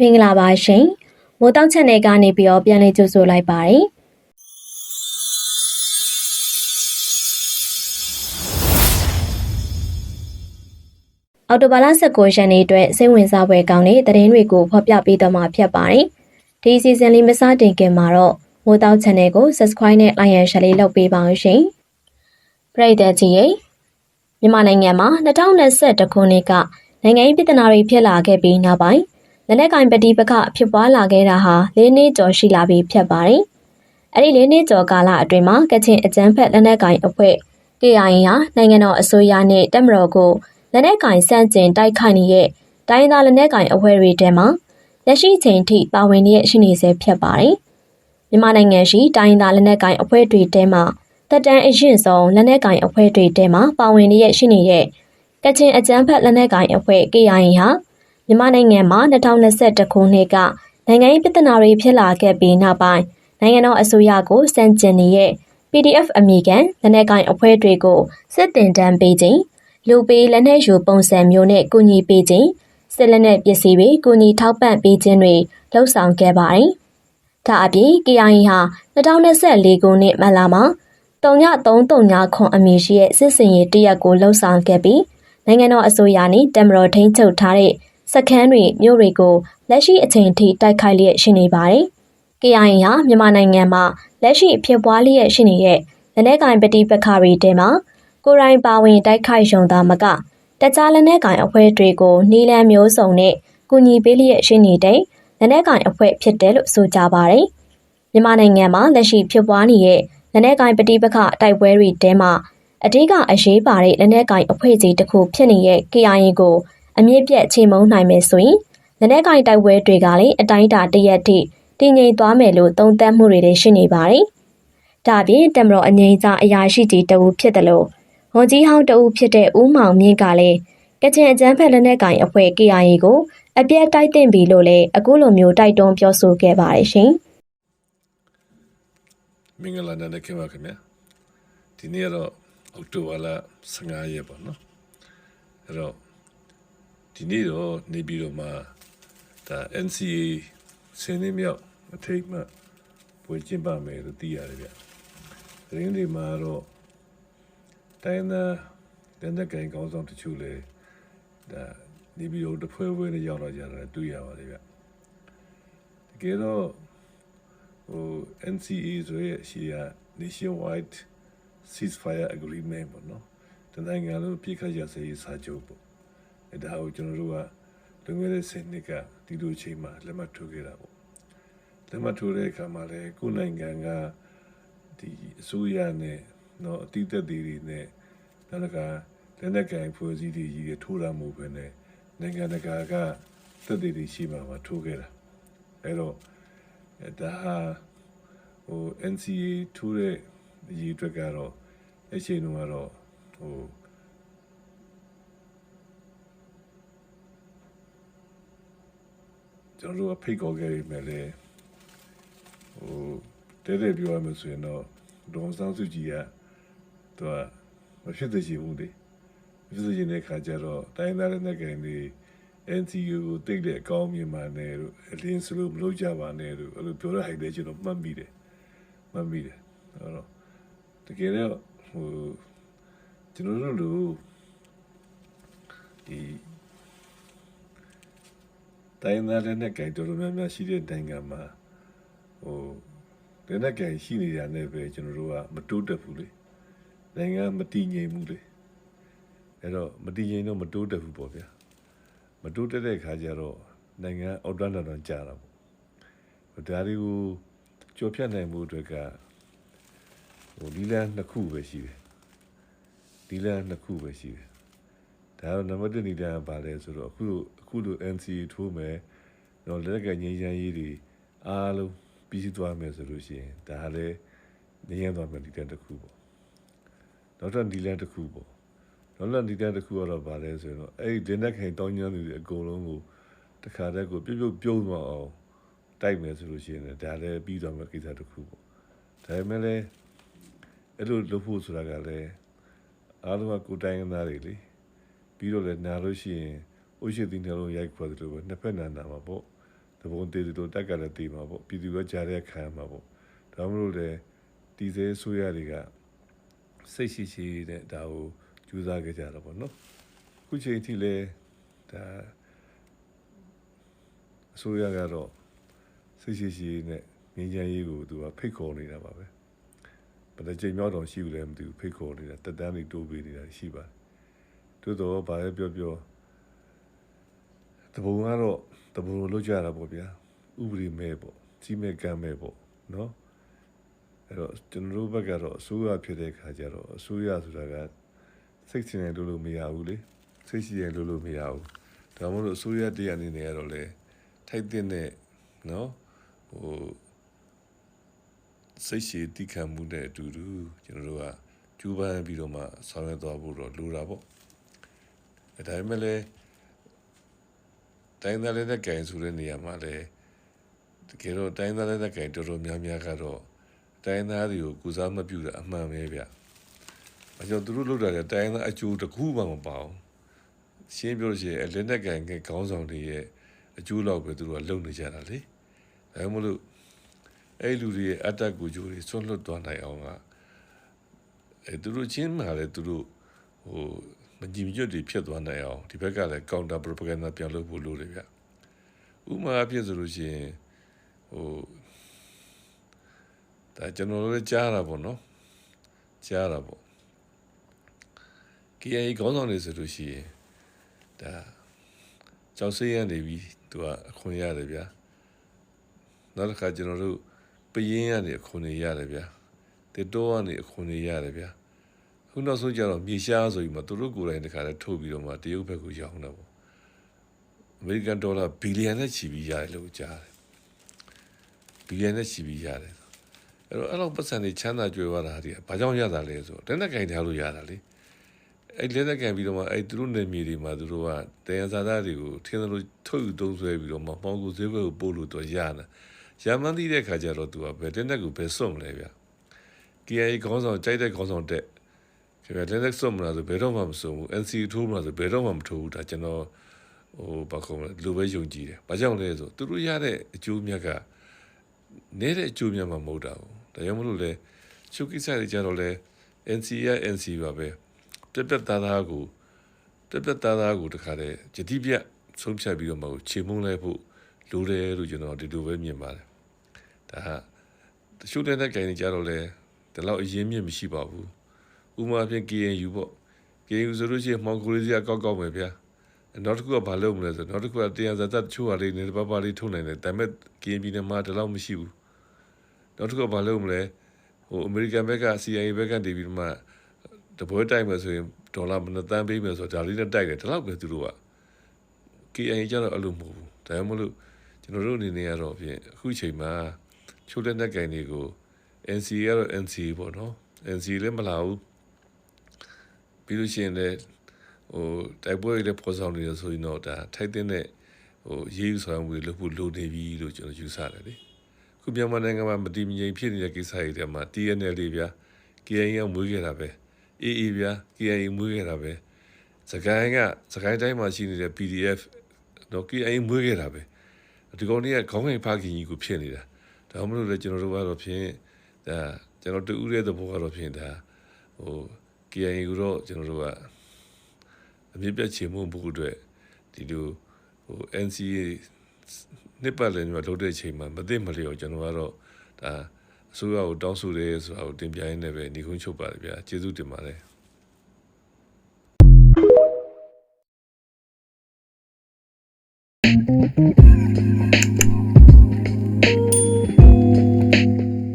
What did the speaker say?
မင်္ဂလာပါရှင်မိုးတောက်ချက်နယ်ကနေပြီးတော့ပြန်လည်ကြိုဆိုလိုက်ပါတယ်အော်တိုဘာလ19ရက်နေ့အတွက်စိတ်ဝင်စားပွဲကောင်းတဲ့သတင်းတွေကိုဖော်ပြပေးသွားမှာဖြစ်ပါတယ်ဒီစီဇန်လေးမစတင်ခင်မှာတော့မိုးတောက် channel ကို subscribe နဲ့ like and share လေးလုပ်ပေးပါအောင်ရှင်ပရိသတ်ကြီးရေမြန်မာနိုင်ငံမှာ2021ခုနှစ်ကနိုင်ငံရေးပြည်ထနာတွေဖြစ်လာခဲ့ပြီးနောက်ပိုင်း လက်နက်ကင်ပဋိပက္ခဖြစ်ပွားလာခဲ့တာဟာ၄နှစ်ကျော်ရှိလာပြီဖြစ်ပါတယ်။အဲ့ဒီ၄နှစ်ကျော်ကာလအတွင်းမှာကချင်အကြမ်းဖက်လက်နက်ကင်အဖွဲ့ KIA ဟာနိုင်ငံတော်အစိုးရနဲ့တပ်မတော်ကိုလက်နက်ကင်စန့်ကျင်တိုက်ခိုက်နေတဲ့တိုင်းသားလက်နက်ကင်အဖွဲ့တွေထဲမှာလက်ရှိချိန်ထိပါဝင်နေတဲ့ရှိနေစေဖြစ်ပါတယ်။မြန်မာနိုင်ငံရှိတိုင်းသားလက်နက်ကင်အဖွဲ့တွေထဲမှာတက်တန်းအရင်ဆုံးလက်နက်ကင်အဖွဲ့တွေထဲမှာပါဝင်နေတဲ့ရှိနေတဲ့ကချင်အကြမ်းဖက်လက်နက်ကင်အဖွဲ့ KIA ဟာ မြန်မာနိုင်ငံမှာ2021ခုနှစ်ကနိုင်ငံရေးပြည်ထနာတွေဖြစ်လာခဲ့ပြီးနောက်ပိုင်းနိုင်ငံတော်အစိုးရကိုစန့်ကျင်နေတဲ့ PDF အမိခံလက်နက်ကိုင်အဖွဲ့တွေကိုစစ်တင်တန်းပေးခြင်းလူပေးလက်နက်ယူပုံစံမျိုးနဲ့ကူညီပေးခြင်းစစ်လက်နက်ပစ္စည်းတွေကူညီထောက်ပံ့ပေးခြင်းတွေလှုပ်ဆောင်ခဲ့ပါတယ်။ဒါအပြင် KIA ဟာ2024ခုနှစ်မလမှာ3339ခွန်အမည်ရှိတဲ့စစ်စင်ရေးတရက်ကိုလှုပ်ဆောင်ခဲ့ပြီးနိုင်ငံတော်အစိုးရနှင့်တမတော်ထိန်းချုပ်ထားတဲ့ စခန်းတွေမြို့တွေကိုလက်ရှိအချိန်ထိတိုက်ခိုက်လျက်ရှိနေပါတယ်။ KIA ဟာမြန်မာနိုင်ငံမှာလက်ရှိဖြစ်ပွားလျက်ရှိနေတဲ့လက်နက်ကင်ပဋိပက္ခတွေထဲမှာကိုရိုင်းပါဝင်တိုက်ခိုက်ရုံသာမကတခြားလက်နက်ကင်အဖွဲ့တွေကိုနီလန်မျိုးစုံနဲ့ကူညီပေးလျက်ရှိနေတဲ့လက်နက်ကင်အဖွဲ့ဖြစ်တယ်လို့ဆိုကြပါတယ်။မြန်မာနိုင်ငံမှာလက်ရှိဖြစ်ပွားနေတဲ့လက်နက်ကင်ပဋိပက္ခတိုက်ပွဲတွေထဲမှာအဓိကအရေးပါတဲ့လက်နက်ကင်အဖွဲ့အစည်းတစ်ခုဖြစ်နေတဲ့ KIA ကို အမြင့်ပြတ်ချိန်မုံနိုင်မယ်ဆိုရင်လက်နက်ကင်တိုက်ပွဲတွေကလည်းအတိုင်းအတာတရက်ထိတည်ငြိမ်သွားမယ်လို့သုံးသပ်မှုတွေလည်းရှိနေပါတယ်။ဒါပြင်တမတော်အငိမ့်စားအရာရှိကြီးတဦးဖြစ်တယ်လို့ဝန်ကြီးဟောင်းတဦးဖြစ်တဲ့ဦးမောင်မြင့်ကလည်းကချင်အကြမ်းဖက်လက်နက်ကင်အဖွဲ့ KIA ကိုအပြတ်တိုက်တင်ပြီလို့လည်းအခုလိုမျိုးတိုက်တွန်းပြောဆိုခဲ့ပါတယ်ရှင်။မင်္ဂလာနေ့ခင်ဗျာခင်ဗျာဒီနေ့တော့အောက်တိုဘာလ15ရက်ပေါ့နော်အဲ့တော့ ဒီနေ့တော့နေပြီးတော့မှဒါ NCA ဆင်းနေမြောက်အထိတ်မှပွဲကျင်းပမယ်လို့သိရတယ်ဗျ။ရင်းဒီမှာတော့တိုင်းနာတန်တဲ့ကင်ကောင်းဆောင်တချို့လေဒါနေပြီးတော့တဖွဲဖွဲနဲ့ရောက်လာကြတာတွေ့ရပါတယ်ဗျ။တကယ်တော့ဟို NCA ဆိုရဲ့ရှီယာ nationwide ceasefire agreement ပေါ့နော်တနိုင်ငံလုံးပြစ်ခတ်ရစေးစာချုပ်ပေါ့ အဲဒါကိုကျွန်တော်တို့ကလွန်ခဲ့တဲ့ဆယ်နှစ်ကဒီလိုချိန်မှာလက်မှတ်ထိုးခဲ့တာပေါ့လက်မှတ်ထိုးတဲ့အခါမှာလည်းကိုယ်နိုင်ငံကဒီအစိုးရနဲ့နော်အတိတ်တွေတွေနဲ့နောက်တစ်ခါလက်နက်ကိုင်ဖွဲ့စည်းတွေကြီးထိုးတာမဟုတ်ဘဲနဲ့နိုင်ငံတကာကသက်သေတွေရှိမှမှာထိုးခဲ့တာအဲတော့အဲဒါဟာဟို NCA ထိုးတဲ့အရေးအတွက်ကတော့အချိန်တုန်းကတော့ဟို ကျွန်တော်တို့ဖိတ်ခေါ်ခဲ့ရမယ်လေဟိုတဲတဲပြောရမယ်ဆိုရင်တော့ဒေါန်ဆောင်စုကြည်ကသူကမဖြစ်သေးချင်ဘူးလေမဖြစ်သေးချင်တဲ့ခါကျတော့တိုင်းသားတဲ့နိုင်ငံတွေ NCU ကိုတိတ်တဲ့အကောင်းမြင်ပါနဲ့လို့အလင်းစလို့မလုပ်ကြပါနဲ့လို့အဲ့လိုပြောတဲ့ဟိုက်တဲ့ကျွန်တော်မှတ်မိတယ်မှတ်မိတယ်အဲ့တော့တကယ်တော့ဟိုကျွန်တော်တို့လူဒီ တိုင်းသားတဲ့နဲ့ကြိုင်တော်တော်များများရှိတဲ့နိုင်ငံမှာဟိုတဲ့နဲ့ကြိုင်ရှိနေတာနဲ့ပဲကျွန်တော်တို့ကမတိုးတက်ဘူးလေနိုင်ငံမတည်ငြိမ်ဘူးလေအဲ့တော့မတည်ငြိမ်တော့မတိုးတက်ဘူးပေါ့ဗျာမတိုးတက်တဲ့ခါကျတော့နိုင်ငံအောက်တန်းတော်ကြာတာပေါ့ဒါတွေကိုကြော်ဖြတ်နိုင်မှုအတွက်ကဟိုဒီလန်နှစ်ခုပဲရှိတယ်ဒီလန်နှစ်ခုပဲရှိတယ်ဒါတော့နံပါတ်1ဒီလန်ကပါလဲဆိုတော့အခုအ ခုလို NCA ထိုးမယ်တော့လက်ကငင်းချမ်းရေးတွေအားလုံးပြီးစီးသွားမယ်ဆိုလို့ရှိရင်ဒါလည်းနေရသွားမယ်ဒီလန်တစ်ခုပေါ့နောက်ထပ်ဒီလန်တစ်ခုပေါ့နောက်လက်ဒီလန်တစ်ခုကတော့ပါလဲဆိုတော့အဲ့ဒီလက်ခိုင်တောင်းညမ်းတွေအကုန်လုံးကိုတခါတည်းကိုပြုတ်ပြုတ်ပြုံးသွားအောင်တိုက်မယ်ဆိုလို့ရှိရင်ဒါလည်းပြီးသွားမယ်ကိစ္စတစ်ခုပေါ့ဒါပေမဲ့လည်းအဲ့လိုလုပ်ဖို့ဆိုတာကလည်းအားလုံးကကိုယ်တိုင်းသားတွေလေပြီးတော့လည်းနားလို့ရှိရင် ဥရှိသီးနှလုံးရိုက်ခွက်တယ်လို့ပဲနှစ်ဖက်နာနာမှာပေါ့တဘုံတည်တယ်လို့တက်ကလည်းတည်မှာပေါ့ပြည်သူကကြားတဲ့ခံရမှာပေါ့ဒါမှမဟုတ်လေတည်စေဆိုရတွေကစိတ်ရှိရှိနဲ့ဒါကိုကြိုးစားကြကြတာပေါ့နော်ခုချိန်ထိလဲဒါအစိုးရကတော့စိတ်ရှိရှိနဲ့ငင်းချမ်းရေးကိုသူကဖိတ်ခေါ်နေတာပါပဲဘယ်တစ်ချိန်မြောက်တော့ရှိဘူးလဲမသိဘူးဖိတ်ခေါ်နေတာတက်တန်းတွေတိုးပေးနေတာရှိပါတယ်တိုးတော့ဘာပဲပြောပြော တဘုံကတော့တဘုံလိုလုပ်ကြတာပေါ့ဗျာဥပဒေမဲ့ပေါ့ကြီးမဲ့ကမ်းမဲ့ပေါ့နော်အဲ့တော့ကျွန်တော်တို့ဘက်ကတော့အစိုးရဖြစ်တဲ့ခါကျတော့အစိုးရဆိုတာကစိတ်ချင်တယ်လို့လို့မရဘူးလေစိတ်ရှိတယ်လို့လို့မရဘူးဒါမှမဟုတ်အစိုးရတရားအနေနဲ့ကတော့လေထိုက်တဲ့နဲ့နော်ဟိုစိတ်ရှိတိခံမှုနဲ့အတူတူကျွန်တော်တို့ကကျူးပန်းပြီးတော့မှဆောင်ရွက်သွားဖို့တော့လိုတာပေါ့အဲဒါပေမဲ့လည်း တိုင်းသားလေးတဲ့ကင်ဆိုတဲ့နေရာမှာလည်းတကယ်တော့တိုင်းသားလေးတဲ့ကင်တော်တော်များများကတော့တိုင်းသားတွေကိုကုစားမပြုတာအမှန်ပဲဗျ။အကြောင်းသူတို့လုပ်တာလည်းတိုင်းသားအကျိုးတစ်ခုမှမပါဘူး။ရှင်းပြောလို့ရှိရင်လက်နဲ့ကင်ကခေါင်းဆောင်တွေရဲ့အကျိုးလောက်ပဲသူတို့ကလုပ်နေကြတာလေ။ဒါမှမဟုတ်အဲ့လူတွေရဲ့အတ္တကိုကြိုးတွေဆွန့်လွတ်သွားနိုင်အောင်ကအဲသူတို့ချင်းမှလည်းသူတို့ဟို မကြည်မကျွတ်တွေဖြစ်သွားနိုင်အောင်ဒီဘက်ကလည်း counter propaganda ပြန်လုပ်ဖို့လိုတယ်ဗျဥမာအဖြစ်ဆိုလို့ရှိရင်ဟိုဒါကျွန်တော်တို့လည်းကြားတာပေါ့နော်ကြားတာပေါ့ KI ခေါင်းဆောင်တွေဆိုလို့ရှိရင်ဒါကြောက်စိတ်ရနေပြီသူကအခွင့်ရတယ်ဗျာနောက်တစ်ခါကျွန်တော်တို့ပယင်းကနေအခွင့်ရတယ်ဗျာတေတိုးကနေအခွင့်ရတယ်ဗျာ ခုနောက်ဆုံးကျတော့မြေရှားဆိုပြီးမှသူတို့ကိုယ်တိုင်တခါလဲထုတ်ပြီးတော့မှတရုတ်ဘက်ကိုရောက်နေပေါ့အမေရိကန်ဒေါ်လာဘီလီယံနဲ့ချီပြီးရတယ်လို့ကြားတယ်ဘီလီယံနဲ့ချီပြီးရတယ်အဲ့တော့အဲ့လိုပတ်စံတွေချမ်းသာကြွယ်ဝတာဒီဘာကြောင့်ရတာလဲဆိုတော့လက်နဲ့ကင်ထားလို့ရတာလေအဲ့လက်နဲ့ကင်ပြီးတော့မှအဲ့သူတို့နေမြေတွေမှာသူတို့ကတယံဇာတာတွေကိုထင်းလို့ထုတ်ယူသုံးဆွဲပြီးတော့မှပေါင်းကိုဈေးဘက်ကိုပို့လို့တော့ရတာရမှန်းသိတဲ့ခါကျတော့သူကဘယ်လက်နဲ့ကိုဘယ်စွန့်မလဲဗျ KI ခေါင်းဆောင်ကြိုက်တဲ့ခေါင်းဆောင်တက် ခင်ဗျလက်နဲ့စွန့်မလားဆိုဘယ်တော့မှမစွန့်ဘူး NC ထိုးမလားဆိုဘယ်တော့မှမထိုးဘူးဒါကျွန်တော်ဟိုဘာခေါ်မလဲလူပဲယုံကြည်တယ်ဘာကြောင့်လဲဆိုသူတို့ရတဲ့အကျိုးမြတ်ကနေတဲ့အကျိုးမြတ်မှမဟုတ်တာဘူးဒါကြောင့်မလို့လေချုပ်ကိစ္စတွေကြတော့လေ NC ရ NC ပါပဲပြက်ပြက်သားသားကိုပြက်ပြက်သားသားကိုတခါတည်းကြတိပြတ်ဆုံးဖြတ်ပြီးတော့မှချေမုန်းလိုက်ဖို့လိုတယ်လို့ကျွန်တော်ဒီလိုပဲမြင်ပါတယ်ဒါဟာတချို့တဲ့တဲ့ကြိုင်နေကြတော့လေဒီလောက်အရင်မြင့်မရှိပါဘူး ဥမာဖြင့် KNU ပေါ့ KNU ဆိုလို့ရှိရင်မောင်ကိုလေးစီကကောက်ကောက်မယ်ဗျာနောက်တစ်ခုကဘာလုပ်မလဲဆိုနောက်တစ်ခုကတရားဇာတ်တချို့ဟာလေးနေပါပါလေးထုတ်နိုင်တယ်ဒါပေမဲ့ KNB နဲ့မှဒီလောက်မရှိဘူးနောက်တစ်ခုကဘာလုပ်မလဲဟိုအမေရိကန်ဘက်က CIA ဘက်ကနေပြီးမှတပွဲတိုက်မယ်ဆိုရင်ဒေါ်လာမနသန်းပေးမယ်ဆိုတော့ဒါလေးနဲ့တိုက်တယ်ဒီလောက်ပဲသူတို့က KNU ကျတော့အဲ့လိုမဟုတ်ဘူးဒါမှမဟုတ်ကျွန်တော်တို့အနေနဲ့ကတော့ဖြင့်အခုချိန်မှာချိုးတဲ့နဲ့ကင်တွေကို NC ကတော့ NC ပေါ့နော် NC လည်းမလာဘူး ပြီးလို့ရှိရင်လည်းဟိုတိုက်ပွဲတွေလည်းပေါ်ဆောင်နေရဆိုရင်တော့ဒါထိုက်တဲ့ဟိုရေးယူဆောင်မှုတွေလုပ်ဖို့လိုနေပြီလို့ကျွန်တော်ယူဆတယ်လေခုမြန်မာနိုင်ငံမှာမတည်မငြိမ်ဖြစ်နေတဲ့ကိစ္စတွေထဲမှာ TNL တွေဗျာ KIA ကမွေးခဲ့တာပဲ AA ဗျာ KIA မွေးခဲ့တာပဲစကိုင်းကစကိုင်းတိုင်းမှာရှိနေတဲ့ PDF တော့ KIA မွေးခဲ့တာပဲဒီကောင်တွေကခေါင်းငိုင်ဖခင်ကြီးကိုဖြစ်နေတာဒါမှမဟုတ်လေကျွန်တော်တို့ကတော့ဖြင့်ဒါကျွန်တော်တူဦးတဲ့သဘောကတော့ဖြင့်ဒါဟို KIA ကိုတော့ကျွန်တော်တို့ကအမြင့်ပြတ်ချေမှုဖို့အတွက်ဒီလိုဟို NCA နှစ်ပတ်လည်မှာလုပ်တဲ့အချိန်မှာမသိမလျော်ကျွန်တော်ကတော့ဒါအစိုးရကိုတောင်းဆိုတယ်ဆိုတာကိုတင်ပြရင်းနဲ့ပဲညီကုန်းချုပ်ပါတယ်ဗျာကျေးဇူးတင်ပါတယ်